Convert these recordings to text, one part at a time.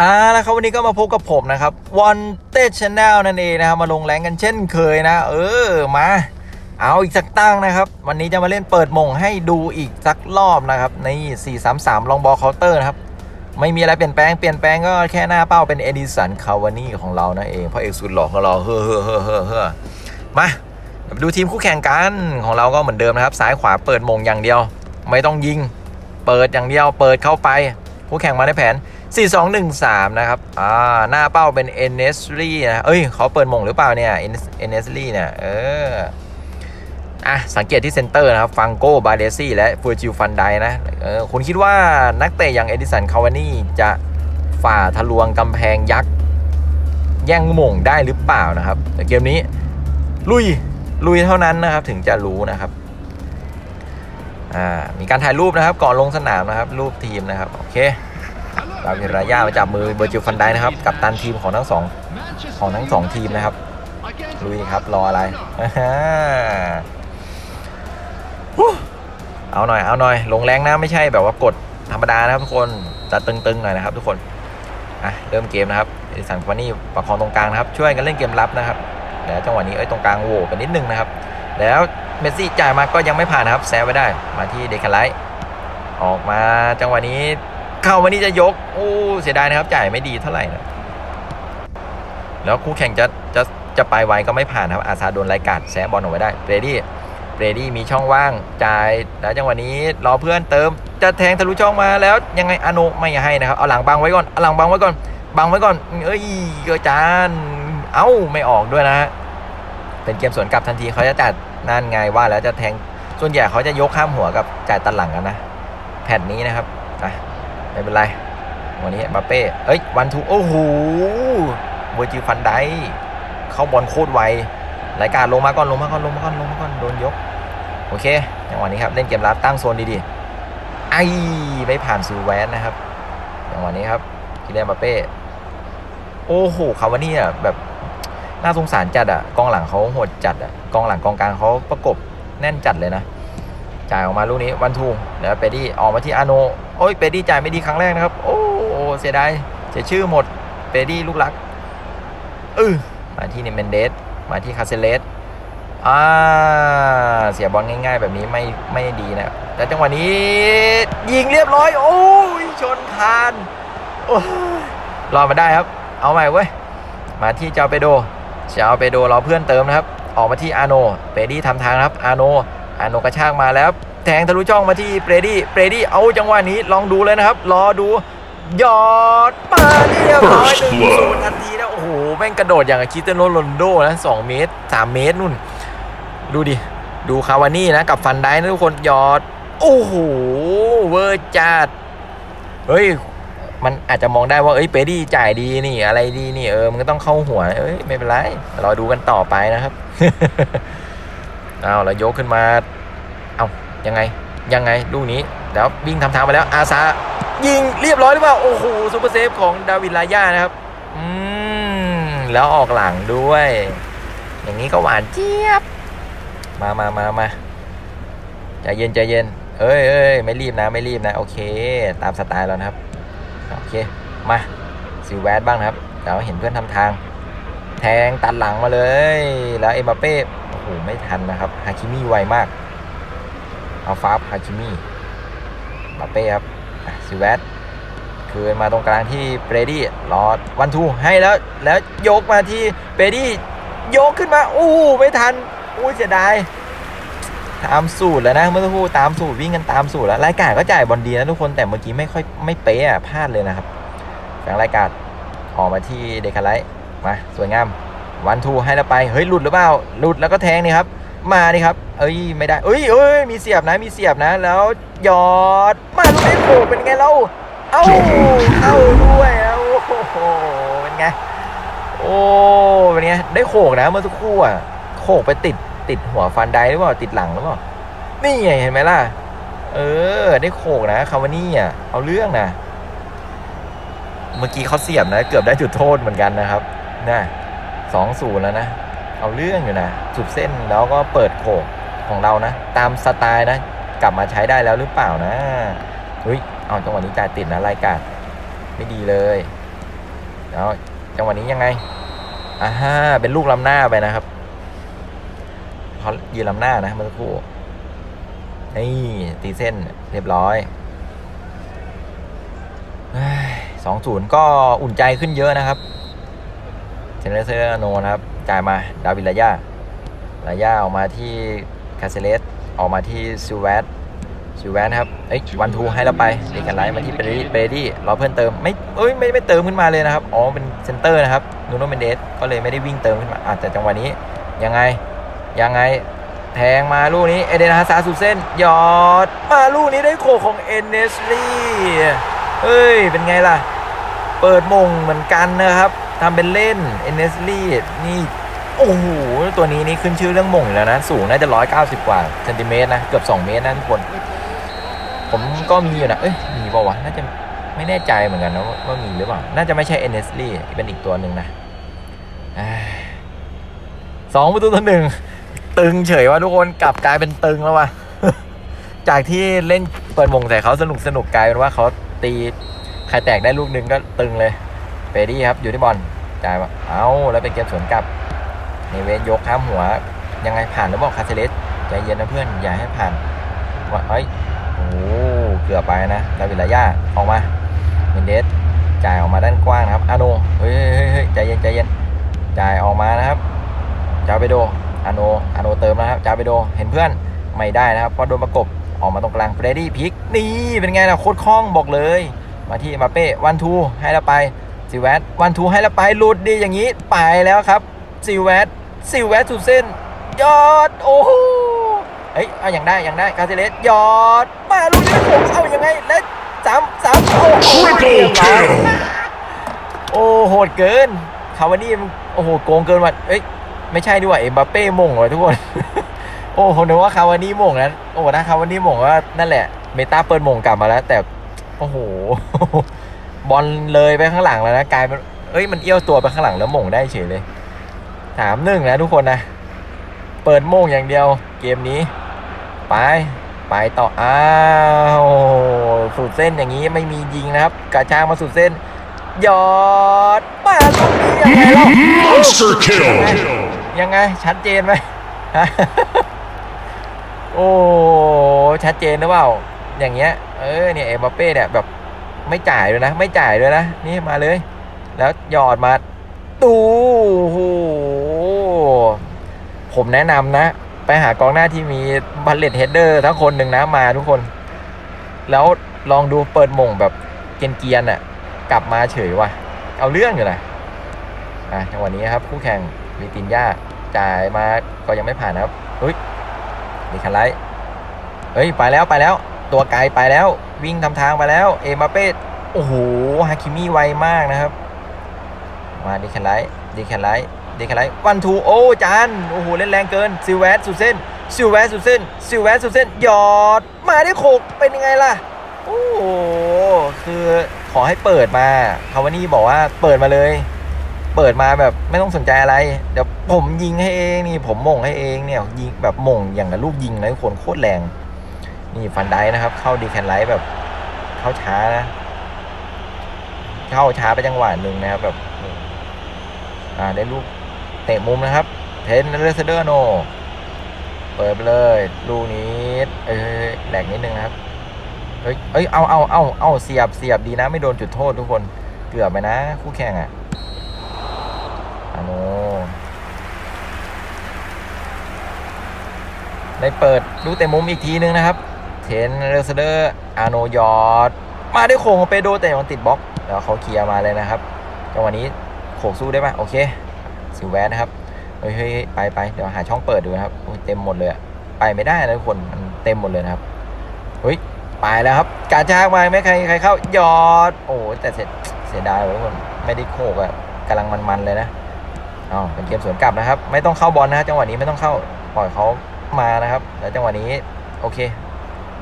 อ่าแล้วครับวันนี้ก็มาพบกับผมนะครับวันเต้ชแนลนั่นเองนะครับมาลงแรงกันเช่นเคยนะ เออมาเอาอีกสักตั้งนะครับ วันนี้จะมาเล่นเปิดมงให้ดูอีกสักรอบนะครับใน433 ลองบอลเคาน์เตอร์นะครับ ไม่มีอะไรเปลี่ยนแปลงเปลี่ยนแปลงก็แค่หน้าเป้าเป็นเอดิสันคาวานี่ของเรานั่นเองเพราะเอกสุดหล่อของเราเฮ้อเฮ้อเฮ้อเฮ้อเฮ้อมาดูทีมคู่แข่งกันของเราก็เหมือนเดิมนะครับซ้ายขวาเปิดมงอย่างเดียว ไม่ต้องยิง เปิดอย่างเดียวเปิดเข้าไปคู่แข่งมาในแผน 4213 นะครับ อ่า หน้าเป้าเป็น e n e s r y นะ เอ้ย เขาเปิดมงหรือเปล่าเนี่ย e n e s r y เนี่ย เออ อะ สังเกตที่เซนเตอร์นะครับ ฟังโกบาเดซี่และฟูจิวฟันไดนะ เออ คุณคิดว่านักเตะอย่างเอดิสัน คาวานี่จะฝ่าทะลวงกำแพงยักษ์ แย่งมงได้หรือเปล่านะครับ แต่เกมนี้ ลุย ลุยเท่านั้นนะครับ ถึงจะรู้นะครับอ่ามีการถ่ายรูปนะครับก่อนลงสนามนะครับ รูปทีมนะครับ โอเค ดาวิดรายามาจับมือเบอร์จิลฟันไดนะครับ กับตันทีมของทั้งสองของทั้งสองทีมนะครับลุยครับรออะไรเอาหน่อยเอาหน่อยลงแรงนะไม่ใช่แบบว่ากดธรรมดานะครับทุกคนจะตึงๆหน่อยนะครับ ทุกคนอะเริ่มเกมนะครับเอดิสันฟานี่ประคองตรงกลางนะครับ ช่วยกันเล่นเกมรับนะครับแล้วจังหวะนี้เอ้ยตรงกลางโหวกันนิดนึงนะครับ แล้วเมสซี่จ่ายมาก็ยังไม่ผ่านนะครับแซวไว้ได้มาที่เดคาไลท์ออกมาจังหวะนี้ เข้าวันนี้จะยก โอ้เสียดายนะครับ จ่ายไม่ดีเท่าไหร่นะแล้วคู่แข่งจะจะจะไปไวก็ไม่ผ่านครับ อาซาโดนไลกาดแซะบอลออกไว้ได้เบรดี้เบรดี้มีช่องว่างจ่ายแล้วจังหวะนี้รอเพื่อนเติม จะแทงทะลุช่องมาแล้วยังไงอาโนไม่ให้นะครับเอาหลังบังไว้ก่อนเอาหลังบังไว้ก่อนบังไว้ก่อน เอ้ยเกอจานเอ้าไม่ออกด้วยนะฮะเป็นเกมสวนกลับทันทีเขาจะจัดนั่นไงว่าแล้วจะแทงส่วนใหญ่เขาจะยกข้ามหัวกับจ่ายตันหลังกันนะแผ่นนี้นะครับอะ ไม่เป็นไร วันนี้บาเป้ เอ้ย วันทูโอ้โหเวอร์จิฟันไดเข้าบอลโคตรไวรายการลงมาก่อนลงมาก่อนลงมาก่อนลงมาก่อนโดนยก โอเคจังหวะนี้ครับเล่นเกมรับตั้งโซนดีๆไอ้ไม่ผ่านซูแวนนะครับจังหวะนี้ครับคิเลียนบาเป้โอ้โหคาวานี่อะแบบน่าสงสารจัดอะกองหลังเขาโหดจัดอะกองหลังกองกลางเขาประกบแน่นจัดเลยนะ จ่ายออกมาลูกนี้วันทูแล้วเปดี้ออกมาที่อาโน อ้ยเปดี้จ่ายไม่ดีครั้งแรกนะครับ โอ้โหเสียดายเสียชื่อหมดเปดี้ลูกรักเออมาที่เนเมนเดสมาที่คาเซเลสอ่าเสียบอลง่าย ๆ แบบนี้ไม่ไม่ดีนะแต่จังหวะนี้ ยิงเรียบร้อย โอ้ยชนคานโอ้รอมาได้ครับ เอาใหม่เว้ยมาที่เจ้าเปโดเจ้าเปโดรอเพื่อนเติมนะครับ ออกมาที่อาโนเปดี้ทำทางครับอาโนอาโนกระชากมาแล้ว แทงทะลุช่องมาที่เปรดี้เปรดี้เอาจังหวะนี้ลองดูเลยนะครับ รอดูยอดมาเรียบร้อยหนึ่งศูนย์ทันทีนะโอ้โหแม่งกระโดดอย่างกับคริสเตโนโรนโดนะสองเมตรสามเมตรนู่น ดูดิ ดูคาวานี่นะกับฟันได้นะทุกคนยอด โอ้โหเวอร์จัดเฮ้ยมันอาจจะมองได้ว่าเอ้ยเปดี้จ่ายดีนี่อะไรดีนี่เออมันก็ต้องเข้าหัวเอ้ยไม่เป็นไรรอดูกันต่อไปนะครับ เอาแล้วยกขึ้นมาเอา ยังไงยังไงลูกนี้แล้ววิ่งทำทางไปแล้วอาซายิงเรียบร้อยหรือเปล่าโอ้โหซูเปอร์เซฟของดาวิดลาย่านะครับอืมแล้วออกหลังด้วย อย่างนี้ก็หวานเจี๊ยบ มามามามาใจเย็นใจเย็นเอ้ยเอ้ยไม่รีบนะไม่รีบนะ โอเค ตามสไตล์แล้วนะครับ โอเค มาซิลแวดบ้างนะครับเดี๋ยวเห็นเพื่อนทำทาง แทงตัดหลังมาเลย แล้วเอ็มบัปเป้โอ้โหไม่ทันนะครับฮาคิมิไวมาก อาฟาบฮาคิมิบัปเป้ครับซิลแวดคืนมาตรงกลางที่เปรดี้รอวันทูให้แล้ว แล้วยกมาที่เปรดี้ยกขึ้นมาโอ้ไม่ทันอุ้เสียดายตามสูตรแล้วนะเมื่อสักครู่ตามสูตรวิ่งกันตามสูตรแล้วรายการก็จ่ายบอลดีนะทุกคนแต่เมื่อกี้ไม่ค่อยไม่เป๊ะอะพลาดเลยนะครับแฝงรายการออกมาที่เดคาไลท์มาสวยงามวันทูให้แล้วไปเฮ้ยหลุดหรือเปล่าหลุดแล้วก็แทงนี่ครับ มานี่ครับ เอ้ยไม่ได้เอ้ยเอ้ยมีเสียบนะมีเสียบนะ แล้วยอดมาลูกนี้โอ้เป็นไงเราเอ้าเข้าด้วยแล้วโอ้โหเป็นไงโอ้เป็นไงได้โขกนะเมื่อสักครู่อะโขกไปติดติดหัวฟันได้หรือเปล่าติดหลังหรือเปล่านี่ไงเห็นไหมล่ะ เออ ได้โขกนะคาวานี่อะเอาเรื่องนะเมื่อกี้เขาเสียบนะ เกือบได้จุดโทษเหมือนกันนะครับน่ะสองศูนย์แล้วนะ เอาเรื่องอยู่นะสุดเส้นแล้วก็เปิดโขกของเรานะ ตามสไตล์นะ กลับมาใช้ได้แล้วหรือเปล่านะเฮ้ยเอาจังหวะนี้จ่ายติดนะรายการไม่ดีเลยแล้วจังหวะนี้ยังไงอ่าฮะเป็นลูกล้ำหน้าไปนะครับเขายืนล้ำหน้านะเมื่อสักครู่นี่ตีเส้นเรียบร้อยสองศูนย์ก็อุ่นใจขึ้นเยอะนะครับเจเนเซอร์โนนะครับ จ่ายมาดาวิลลาย่าลาย่าออกมาที่คาเซเลสออกมาที่ซิวแวตซิวแวตครับเอ้ยวันทูให้เราไปเด็กันไลท์มาที่เปรดี้เปรดี้รอเพื่อนเติมไม่เอ้ยไม่ไม่เติมขึ้นมาเลยนะครับอ๋อเป็นเซนเตอร์นะครับนูโนเมนเดสก็เลยไม่ได้วิ่งเติมขึ้นมาอาจจะจังหวะนี้ยังไงยังไงแทงมาลูกนี้เอเดนฮาซาสุดเส้นยอดมาลูกนี้ได้โคของเอเนสลีเฮ้ยเป็นไงล่ะ เปิดมงเหมือนกันนะครับ ทำเป็นเล่นเอเนสลี่นี่ โอ้โห ตัวนี้นี่ขึ้นชื่อเรื่องมงอยู่แล้วนะ สูงน่าจะ190กว่าเซนติเมตรนะ เกือบ2เมตรนะทุกคน ผมก็มีอยู่นะ เอ้ย มีป่าวะ น่าจะไม่แน่ใจเหมือนกันนะว่ามีหรือเปล่า น่าจะไม่ใช่เอเนสลี่เป็นอีกตัวหนึ่งนะสองประตูต่อหนึ่งตึงเฉยว่าทุกคนกลับกลายเป็นตึงแล้วว่ะจากที่เล่นเปิดมงใส่เขาสนุกสนุกกลายเป็นว่าเขาตีใครแตกได้ลูกนึงก็ตึงเลย เปดี้ครับอยู่ที่บอลจ่ายมาเอาแล้วเป็นเกมสวนกลับเนเวสยกข้ามหัว ยังไงผ่านหรือเปล่าคาเซเลสใจเย็นนะเพื่อนอย่าให้ผ่านว่าเอ้ยโอ้เกือบไปนะดาวิลายาออกมาเมนเดสจ่ายออกมาด้านกว้างนะครับอาโนเฮ้ยเฮ้ยเฮ้ยใจเย็นใจเย็นจ่ายออกมานะครับจาไปโดอาโนอาโนเติมนะครับจาไปโดเห็นเพื่อนไม่ได้นะครับเพราะโดนประกบออกมาตรงกลางเฟรดดี้พิกนี่เป็นไงล่ะโคตรคล่องบอกเลย มาที่มาเป้วันทูให้เราไป ซิแวตวันทูให้เราไปหลุดดีอย่างนี้ไปแล้วครับซิแวตซิแวตสุดเส้น ยอดโอ้โหเฮ้ยเอาอย่างได้อย่างได้คาเซเลสยอดมาลูกนี้ผมเอายังไงแล้วสามสามโอ้โหเรียบร้อยโอ้โหดเกินคาวานี่มันโอ้โหโกงเกินว่ะเอ้ยไม่ใช่ด้วยเอ็มบัปเป้มงเลยทุกคนโอ้โหนึกว่าคาวานี่มงนะโอ้โหถ้าคาวานี่มงว่านั่นแหละเมตาเปิดมงกลับมาแล้ว แต่โอ้โห บอลเลยไปข้างหลังแล้วนะกลายเป็นเอ้ยมันเอี้ยวตัวไปข้างหลังแล้วมงได้เฉยเลยสามหนึ่งนะทุกคนนะ เปิดโมงอย่างเดียวเกมนี้ ไปไปต่ออ้าวสุดเส้นอย่างนี้ไม่มียิงนะครับกระชากมาสุดเส้นหยอดมาลูกนี้ยังไงเล่า Monster kill! ยังไงชัดเจนไหมฮะโอ้ชัดเจนหรือเปล่าอย่างเงี้ยเออเนี่ยเอ็มบัปเป้เนี่ยแบบ ไม่จ่ายเลยนะ ไม่จ่ายเลยนะ นี่มาเลย แล้วหยอดมาตูโอ้โหผมแนะนำนะ ไปหากองหน้าที่มีบัลเลตเฮดเดอร์ทั้งคนหนึ่งนะมาทุกคน แล้วลองดูเปิดมงแบบเกรียนๆอะ กลับมาเฉยว่ะ เอาเรื่องอยู่นะอะจังหวะนี้ครับคู่แข่งมีตินย่าจ่ายมาก็ยังไม่ผ่านนะครับเฮ้ยมีคันไลท์เฮ้ย ไปแล้วไปแล้ว ตัวไกลไปแล้ว วิ่งทำทางไปแล้วเอมบัปเป้โอ้โหฮาคิมิไวมากนะครับ มาดีแคนไลท์ดีแคนไลท์ดีแคนไลท์วันทูโอ้จานโอ้โหเล่นแรงเกินซิลเวสสุดเส้นซิลเวสสุดเส้นซิลเวสสุดเส้นหยอดมาได้โขกเป็นยังไงล่ะโอ้โหคือขอให้เปิดมาคาวานี่บอกว่าเปิดมาเลย เปิดมาแบบไม่ต้องสนใจอะไร เดี๋ยวผมยิงให้เองนี่ผมม่งให้เองเนี่ยยิงแบบม่งอย่างกับลูกยิงนะทุกคนโคตรแรง นี่ฟันได้นะครับ เข้าดีแคนไลท์แบบ เข้าช้านะเข้าช้าไปจังหวะหนึ่งนะครับแบบ อ่าได้ลูกเตะมุมนะครับ เทนเรสเดอร์โน เปิดไปเลย ลูกนี้ เอ้ยแหลกนิดนึงนะครับ เฮ้ยเอ้ยเอาเอาเอาเอาเสียบเสียบดีนะ ไม่โดนจุดโทษทุกคนเกือบไปนะ คู่แข่งอะอาโนได้เปิดลูกเตะมุมอีกทีนึงนะครับ เทนเรสเดอร์อาโนยอดมาได้โค้งของเปโดแต่มันติดบล็อกแล้วเขาเคลียร์มาเลยนะครับจังหวะนี้โขกสู้ได้ไหมโอเคสิวแวนนะครับเฮ้ยไปไปเดี๋ยวหาช่องเปิดดูนะครับโอ้ยเต็มหมดเลยอะไปไม่ได้นะทุกคนมันเต็มหมดเลยนะครับเฮ้ยไปแล้วครับกาจ้างมาไหมใครใครเข้ายอด โอ้ยแต่เสร็จเสียดายเลยทุกคนไม่ได้โขกอะกำลังมันๆเลยนะอ๋อเป็นเกมสวนกลับนะครับ ไม่ต้องเข้าบอลนะฮะจังหวะนี้ไม่ต้องเข้าปล่อยเขามานะครับ แล้วจังหวะนี้โอเค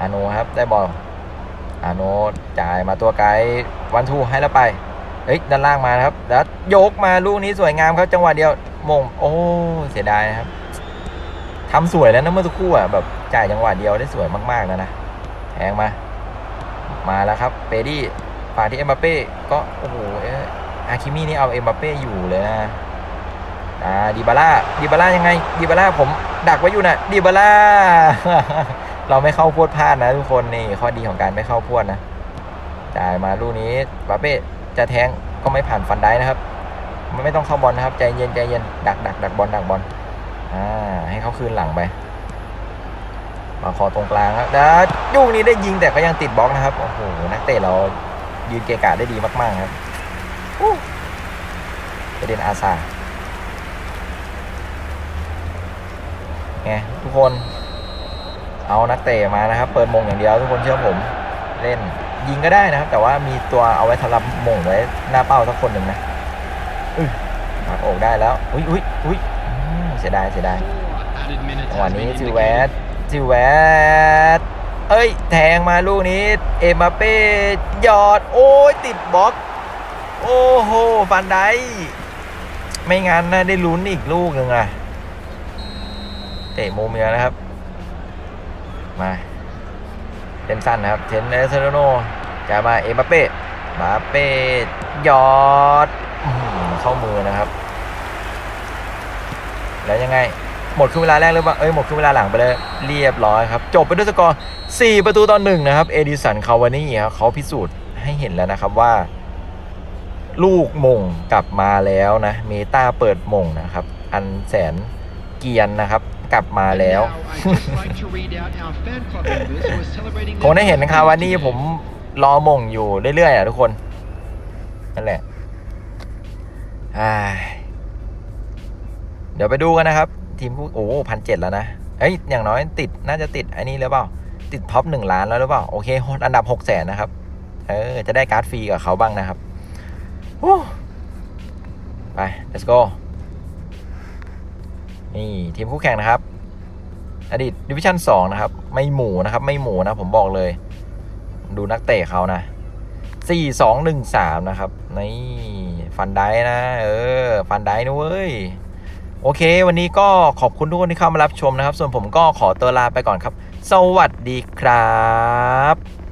อาโนครับได้บอลอาโนจ่ายมาตัวไกลวันทูให้แล้วไปเฮ้ยด้านล่างมานะครับแล้วยกมาลูกนี้สวยงามครับจังหวะเดียวมงโอ้เสียดายนะครับทำสวยแล้วนะเมื่อสักครู่อะแบบจ่ายจังหวะเดียวได้สวยมากๆแล้วนะแทงมา มาแล้วครับเปดี้ฝ่าที่เอ็มบัปเป้ก็โอ้โหเอ๊ะอาคิมี่นี่เอาเอ็มบัปเป้อยู่เลยนะอ่าดิบาร่าดิบาร่ายังไงดิบาร่าผมดักไว้อยู่นะดิบาร่า เราไม่เข้าพวดพลาดนะทุกคนนี่ข้อดีของการไม่เข้าพวดนะจ่ายมาลูกนี้บาเป้จะแทงก็ไม่ผ่านฟันได้นะครับไม่ไม่ต้องเข้าบอลนะครับ ใจเย็นใจเย็นดักดักดักบอลดักบอลอ่าให้เขาคืนหลังไปมาคอตรงกลางครับแล้วลูกนี้ได้ยิงแต่ก็ยังติดบล็อกนะครับโอ้โหนักเตะเรายืนเกะกะได้ดีมาก ๆครับอู้ประเด็นอาซาไงทุกคน เอานักเตะมานะครับ เปิดมงอย่างเดียวทุกคนเชื่อผมเล่นยิงก็ได้นะครับ แต่ว่ามีตัวเอาไว้สำหรับมงไว้หน้าเป้าสักคนหนึ่งนะอุ้ยหักอกได้แล้ว อุ้ยอุ้ยอุ้ยเสียดายเสียดายจังหวะนี้ซิลแวสซิลแวสเอ้ย แทงมาลูกนี้ เอ็มบัปเป้ยอด โอ้ย ติดบล็อก โอ้โหฟันไดไม่งั้นนะได้ลุ้นอีกลูกหนึ่งอะเตะโมเมียนะครับ มาเล่นสั้นนะครับ เทนเนสเซโรโนจะมาเอมบัปเป้บัปเป้ยอดเข้ามือนะครับ แล้วยังไง หมดครึ่งเวลาแรกหรือเปล่าเอ้ยหมดครึ่งเวลาหลังไปเลยเรียบร้อยครับ จบไปด้วยสกอร์ 4 ประตูต่อหนึ่งนะครับ เอดิสันคาวานี่ครับเขาพิสูจน์ให้เห็นแล้วนะครับว่า ลูกมงกลับมาแล้วนะ เมตาเปิดมงนะครับ อันแสนเกียนนะครับ กลับมาแล้ว คงได้เห็นนะครับว่านี่ผมรอมงอยู่เรื่อยๆอะทุกคน นั่นแหละอ่าเดี๋ยวไปดูกันนะครับ ทีมคู่โอ้พันเจ็ดแล้วนะเอ้ยอย่างน้อยติดน่าจะติดไอ้นี่หรือเปล่า ติดท็อปหนึ่งล้านแล้วหรือเปล่า โอเคฮอตอันดับหกแสนนะครับ เออ จะได้การ์ดฟรีกับเขาบ้างนะครับฮู้ไป let's go นี่ทีมคู่แข่งนะครับ อดีตดิวิชั่น2นะครับ ไม่หมูนะครับ ไม่หมูนะผมบอกเลย ดูนักเตะเขานะ4 2 1 3นะครับนี่ฟันได้นะ เออ ฟันได้นะเว้ย โอเค วันนี้ก็ขอบคุณทุกคนที่เข้ามารับชมนะครับ ส่วนผมก็ขอตัวลาไปก่อนครับ สวัสดีครับ